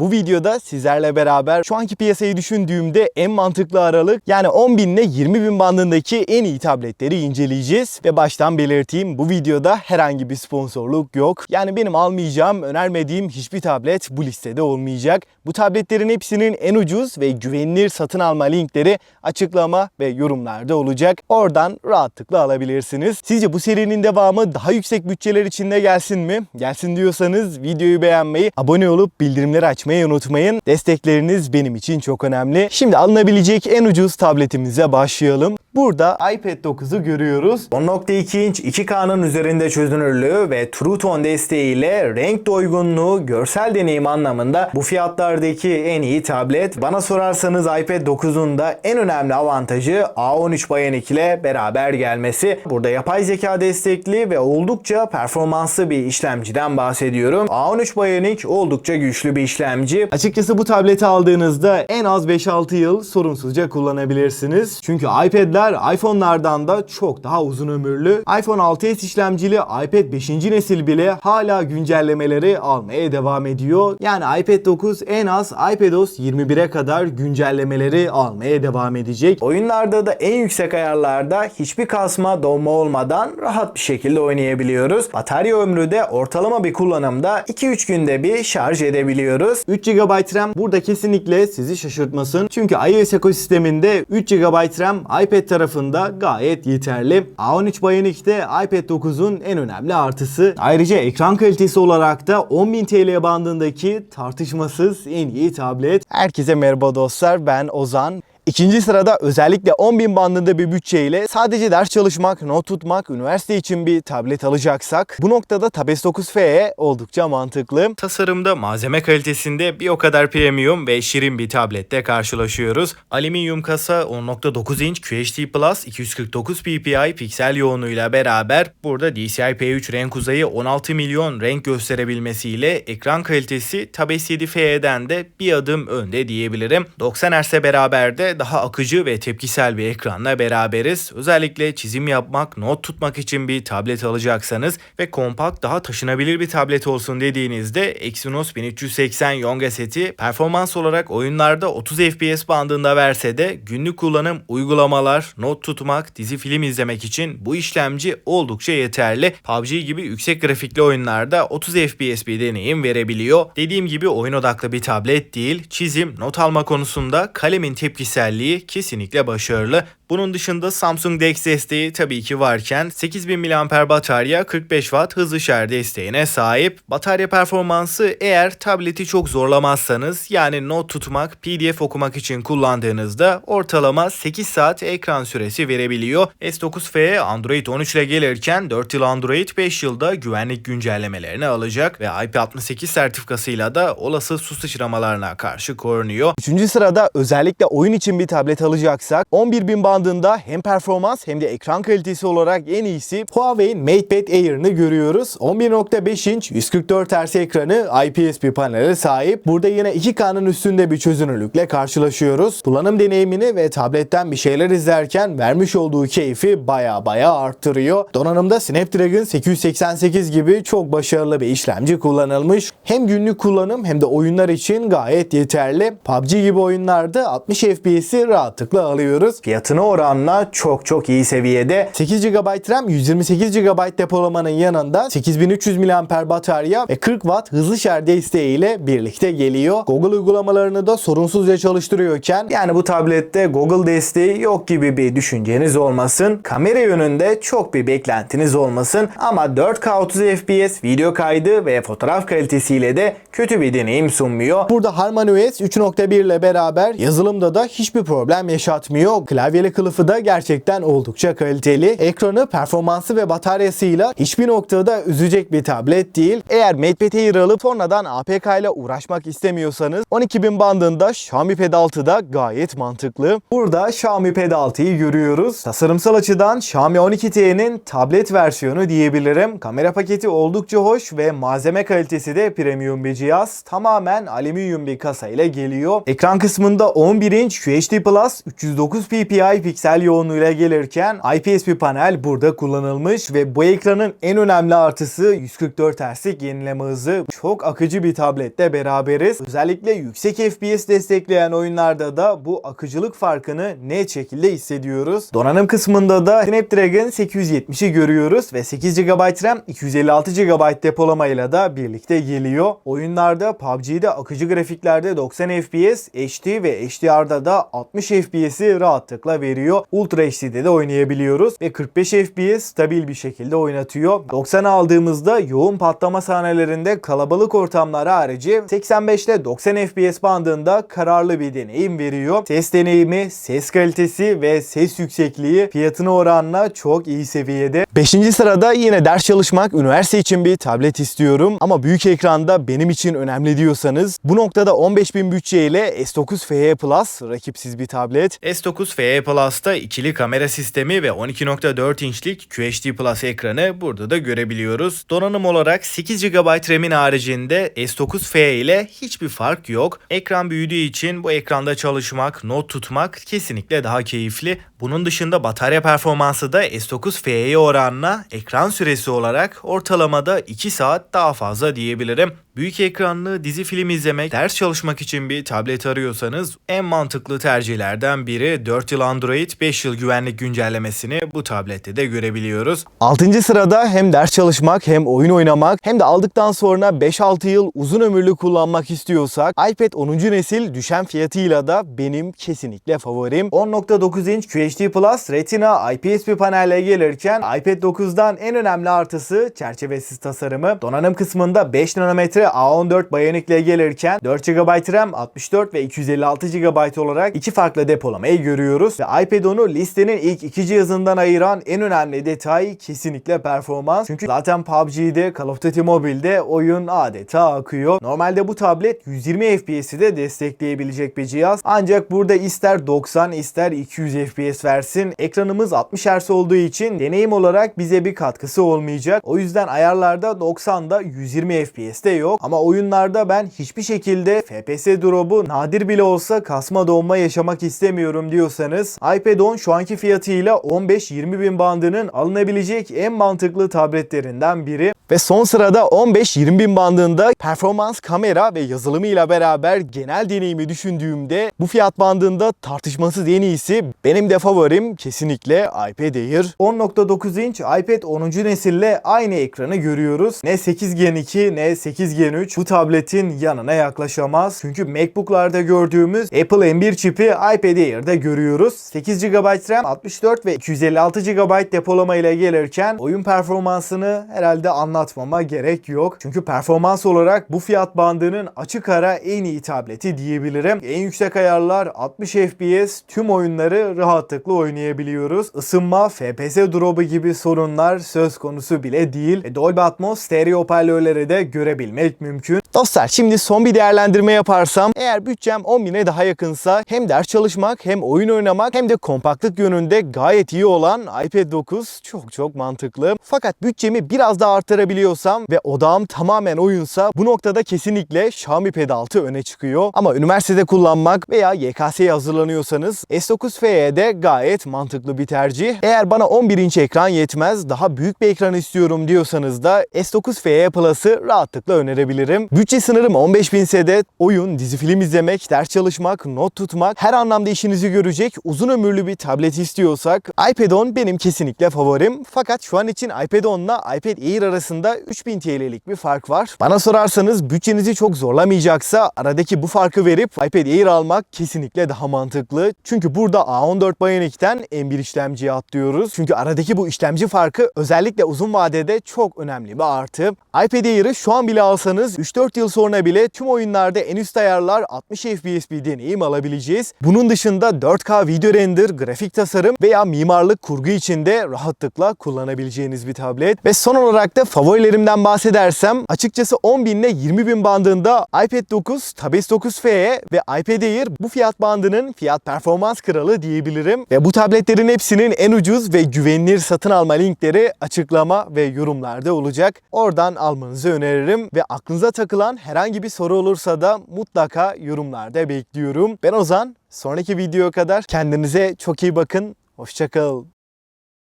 Bu videoda sizlerle beraber şu anki piyasayı düşündüğümde en mantıklı aralık yani 10 bin ile 20 bin bandındaki en iyi tabletleri inceleyeceğiz. Ve baştan belirteyim bu videoda herhangi bir sponsorluk yok. Yani benim almayacağım, önermediğim hiçbir tablet bu listede olmayacak. Bu tabletlerin hepsinin en ucuz ve güvenilir satın alma linkleri açıklama ve yorumlarda olacak. Oradan rahatlıkla alabilirsiniz. Sizce bu serinin devamı daha yüksek bütçeler içinde gelsin mi? Gelsin diyorsanız videoyu beğenmeyi, abone olup bildirimleri açmayı unutmayın. Destekleriniz benim için çok önemli. Şimdi alınabilecek en ucuz tabletimize başlayalım. Burada iPad 9'u görüyoruz. 10.2 inç 2K'nın üzerinde çözünürlüğü ve True Tone desteğiyle renk doygunluğu, görsel deneyim anlamında bu fiyatlardaki en iyi tablet. Bana sorarsanız iPad 9'un da en önemli avantajı A13 Bionic ile beraber gelmesi. Burada yapay zeka destekli ve oldukça performanslı bir işlemciden bahsediyorum. A13 Bionic oldukça güçlü bir işlemci. Açıkçası bu tableti aldığınızda en az 5-6 yıl sorunsuzca kullanabilirsiniz. Çünkü iPad'ler iPhone'lardan da çok daha uzun ömürlü. iPhone 6s işlemcili iPad 5. nesil bile hala güncellemeleri almaya devam ediyor. Yani iPad 9 en az iPadOS 21'e kadar güncellemeleri almaya devam edecek. Oyunlarda da en yüksek ayarlarda hiçbir kasma, donma olmadan rahat bir şekilde oynayabiliyoruz. Batarya ömrü de ortalama bir kullanımda 2-3 günde bir şarj edebiliyoruz. 3 GB RAM burada kesinlikle sizi şaşırtmasın. Çünkü iOS ekosisteminde 3 GB RAM iPad tarafında gayet yeterli. A13 Bionic de iPad 9'un en önemli artısı. Ayrıca ekran kalitesi olarak da 10.000 TL bandındaki tartışmasız en iyi tablet. Herkese merhaba dostlar ben Ozan. İkinci sırada özellikle 10.000 bandında bir bütçeyle sadece ders çalışmak, not tutmak, üniversite için bir tablet alacaksak bu noktada Tab S9 FE oldukça mantıklı. Tasarımda malzeme kalitesinde bir o kadar premium ve şirin bir tablette karşılaşıyoruz. Alüminyum kasa 10.9 inç QHD Plus 249 ppi piksel yoğunluğuyla beraber burada DCI-P3 renk uzayı 16 milyon renk gösterebilmesiyle ekran kalitesi Tab S7 FE'den de bir adım önde diyebilirim. 90 Hz'e beraber de daha akıcı ve tepkisel bir ekranla beraberiz. Özellikle çizim yapmak, not tutmak için bir tablet alacaksanız ve kompakt daha taşınabilir bir tablet olsun dediğinizde Exynos 1380 Yonga seti performans olarak oyunlarda 30 FPS bandında verse de günlük kullanım uygulamalar, not tutmak, dizi film izlemek için bu işlemci oldukça yeterli. PUBG gibi yüksek grafikli oyunlarda 30 FPS bir deneyim verebiliyor. Dediğim gibi oyun odaklı bir tablet değil, çizim, not alma konusunda kalemin tepkisel özelliği kesinlikle başarılı. Bunun dışında Samsung DeX desteği tabii ki varken 8000 mAh batarya 45 Watt hızlı şarj desteğine sahip. Batarya performansı eğer tableti çok zorlamazsanız yani not tutmak, PDF okumak için kullandığınızda ortalama 8 saat ekran süresi verebiliyor. S9 FE Android 13 ile gelirken 4 yıl Android 5 yılda güvenlik güncellemelerini alacak ve IP68 sertifikasıyla da olası su sıçramalarına karşı korunuyor. Üçüncü sırada özellikle oyun için bir tablet alacaksak 11.000 bandında hem performans hem de ekran kalitesi olarak en iyisi Huawei'in MatePad Air'ını görüyoruz. 11.5 inç 144 Hz ekranı IPS bir panele sahip. Burada yine 2K'nın üstünde bir çözünürlükle karşılaşıyoruz. Kullanım deneyimini ve tabletten bir şeyler izlerken vermiş olduğu keyfi baya baya arttırıyor. Donanımda Snapdragon 888 gibi çok başarılı bir işlemci kullanılmış. Hem günlük kullanım hem de oyunlar için gayet yeterli. PUBG gibi oyunlarda 60 FPS'i rahatlıkla alıyoruz. Fiyatına oranla çok çok iyi seviyede. 8 GB RAM, 128 GB depolamanın yanında 8300 mAh batarya ve 40 Watt hızlı şarj desteğiyle birlikte geliyor. Google uygulamalarını da sorunsuzca çalıştırıyorken yani bu tablette Google desteği yok gibi bir düşünceniz olmasın. Kamera yönünde çok bir beklentiniz olmasın ama 4K 30 FPS video kaydı ve fotoğraf kalitesiyle de kötü bir deneyim sunmuyor. Burada HarmonyOS 3.1 ile beraber yazılımda da hiçbir problem yaşatmıyor. Klavyeli kılıfı da gerçekten oldukça kaliteli. Ekranı, performansı ve bataryasıyla hiçbir noktada üzecek bir tablet değil. Eğer MatePad Air alıp sonradan APK ile uğraşmak istemiyorsanız 12.000 bandında Xiaomi Pad 6 da gayet mantıklı. Burada Xiaomi Pad 6'yı görüyoruz. Tasarımsal açıdan Xiaomi 12T'nin tablet versiyonu diyebilirim. Kamera paketi oldukça hoş ve malzeme kalitesi de premium bir cihaz. Tamamen alüminyum bir kasa ile geliyor. Ekran kısmında 11 inç QHD Plus 309 ppi piksel yoğunluğuyla gelirken IPS bir panel burada kullanılmış ve bu ekranın en önemli artısı 144 Hz'lik yenileme hızı. Çok akıcı bir tablette beraberiz. Özellikle yüksek FPS destekleyen oyunlarda da bu akıcılık farkını net şekilde hissediyoruz. Donanım kısmında da Snapdragon 870'i görüyoruz ve 8 GB RAM 256 GB depolamayla da birlikte geliyor. Oyunlarda PUBG'de akıcı grafiklerde 90 FPS, HD ve HDR'da da 60 FPS'i rahatlıkla veriyor. Ultra HD'de de oynayabiliyoruz ve 45 FPS stabil bir şekilde oynatıyor. 90 aldığımızda yoğun patlama sahnelerinde kalabalık ortamlar harici 85 ile 90 FPS bandında kararlı bir deneyim veriyor. Ses deneyimi, ses kalitesi ve ses yüksekliği fiyatına oranla çok iyi seviyede. 5. sırada yine ders çalışmak, üniversite için bir tablet istiyorum ama büyük ekranda benim için önemli diyorsanız bu noktada 15.000 bütçeyle S9 FE Plus rakipsiz bir tablet. S9 FE Plus'ta ikili kamera sistemi ve 12.4 inçlik QHD Plus ekranı burada da görebiliyoruz. Donanım olarak 8 GB RAM'in haricinde S9 FE ile hiçbir fark yok. Ekran büyüdüğü için bu ekranda çalışmak, not tutmak kesinlikle daha keyifli. Bunun dışında batarya performansı da S9 FE'ye oranla ekran süresi olarak ortalamada 2 saat daha fazla diyebilirim. Büyük ekranlı dizi film izlemek, ders çalışmak için bir tablet arıyorsanız en mantıklı tercihlerden biri 4 yıl Android, 5 yıl güvenlik güncellemesini bu tablette de görebiliyoruz. 6. sırada hem ders çalışmak hem oyun oynamak hem de aldıktan sonra 5-6 yıl uzun ömürlü kullanmak istiyorsak iPad 10. nesil düşen fiyatıyla da benim kesinlikle favorim. 10.9 inç QHD Plus Retina IPS bir panelle gelirken iPad 9'dan en önemli artısı çerçevesiz tasarımı. Donanım kısmında 5 nanometre A14 Bionic ile gelirken 4 GB RAM, 64 ve 256 GB olarak iki farklı depolamayı görüyoruz. Ve iPad 10'u listenin ilk iki cihazından ayıran en önemli detay kesinlikle performans. Çünkü zaten PUBG'de, Call of Duty Mobile'de oyun adeta akıyor. Normalde bu tablet 120 FPS'i de destekleyebilecek bir cihaz. Ancak burada ister 90 ister 200 FPS versin. Ekranımız 60 Hz olduğu için deneyim olarak bize bir katkısı olmayacak. O yüzden ayarlarda 90'da 120 FPS'te yok. Ama oyunlarda ben hiçbir şekilde FPS drop'u nadir bile olsa kasma donma yaşamak istemiyorum diyorsanız iPad 10 şu anki fiyatıyla 15-20 bin bandının alınabilecek en mantıklı tabletlerinden biri. Ve son sırada 15-20 bin bandında performans, kamera ve yazılımıyla beraber genel deneyimi düşündüğümde bu fiyat bandında tartışmasız en iyisi benim de favorim kesinlikle iPad Air. 10.9 inç iPad 10. nesille aynı ekranı görüyoruz. Ne 8 Gen 2 ne 8 Gen 3 bu tabletin yanına yaklaşamaz. Çünkü MacBook'larda gördüğümüz Apple M1 çipi iPad Air'de görüyoruz. 8 GB RAM, 64 ve 256 GB depolama ile gelirken oyun performansını herhalde anlatmama gerek yok. Çünkü performans olarak bu fiyat bandının açık ara en iyi tableti diyebilirim. En yüksek ayarlar 60 FPS tüm oyunları rahatlıkla oynayabiliyoruz. Isınma, FPS drop'u gibi sorunlar söz konusu bile değil. E, Dolby Atmos stereo hoparlörleri de görebilmek mümkün. Dostlar şimdi son bir değerlendirme yaparsam eğer bütçem 10 bine daha yakınsa hem ders çalışmak hem oyun oynamak hem de kompaktlık yönünde gayet iyi olan iPad 9 çok çok mantıklı. Fakat bütçemi biraz daha arttırabiliyorsam ve odağım tamamen oyunsa bu noktada kesinlikle Xiaomi Pad 6 öne çıkıyor. Ama üniversitede kullanmak veya YKS'ye hazırlanıyorsanız S9 FE de gayet mantıklı bir tercih. Eğer bana 11 inç ekran yetmez daha büyük bir ekran istiyorum diyorsanız da S9 FE Plus'ı rahatlıkla önerebilirim. Bütçe sınırım 15.000 ise de oyun, dizi film izlemek, ders çalışmak, not tutmak her anlamda işinizi görecek uzun ömürlü bir tablet istiyorsak iPad 10 benim kesinlikle favorim. Fakat şu an için iPad 10 ile iPad Air arasında 3000 TL'lik bir fark var. Bana sorarsanız bütçenizi çok zorlamayacaksa aradaki bu farkı verip iPad Air almak kesinlikle daha mantıklı. Çünkü burada A14 Bionic'ten M1 işlemciye atlıyoruz. Çünkü aradaki bu işlemci farkı özellikle uzun vadede çok önemli bir artı. iPad Air'ı şu an bile alsanız 3-4 yıl sonra bile tüm oyunlarda en üst ayarlar 60 FPS bir deneyim alabileceğiz. Bunun dışında 4K video render, grafik tasarım veya mimarlık kurgu içinde rahatlıkla kullanabileceğiniz bir tablet. Ve son olarak da favorilerimden bahsedersem açıkçası 10.000 ile 20.000 bandında iPad 9, Tab S9 FE ve iPad Air bu fiyat bandının fiyat performans kralı diyebilirim. Ve bu tabletlerin hepsinin en ucuz ve güvenilir satın alma linkleri açıklama ve yorumlarda olacak. Oradan almanızı öneririm ve aklınıza takılan herhangi bir soru olursa da mutlaka yorumlarda bekliyorum. Ben Ozan. Sonraki videoya kadar kendinize çok iyi bakın. Hoşçakal.